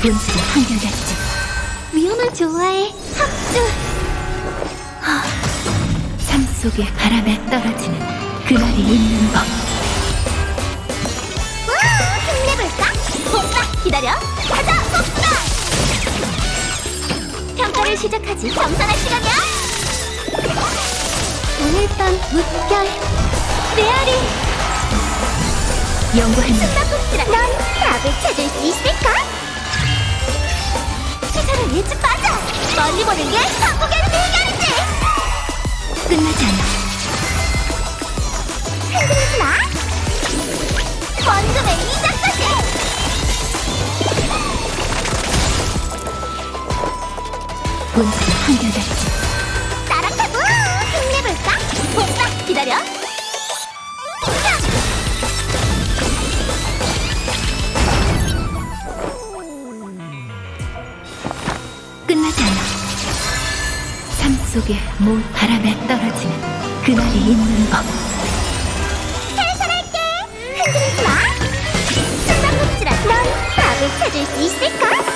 본질은 한결같지. 위험을 좋아해. 합주. 삶 속의 바람에 떨어지는 그날이 있는 법. 와, 힘내볼까? 복사 기다려. 가자, 복사. 평가를 시작하지. 정산할 시간이야. 오늘 밤 물결. 메아리. 숨바꼭질아. 넌 답을 찾을 수 있을까? 일찍 빠져. 멀리 보는 게 한국의 비결이지. 끝나지 않아. 흔들리지 마. 원금의 이자까지. 본질은 한결같지. 따라타고 힘내볼까? 복사 기다려. 속의 모든 바람에 떨어지는 그날이 있는 법. 살살할게. 흔들리지 마. 숨바꼭질아. 넌 답을 찾을 수 있을까?